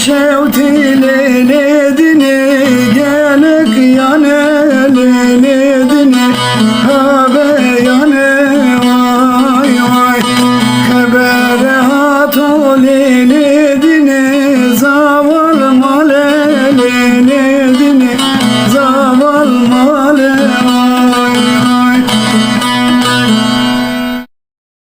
Bin gol şevtili dini Gelek yanelini dini Habe yane vay vay. Kebere hatu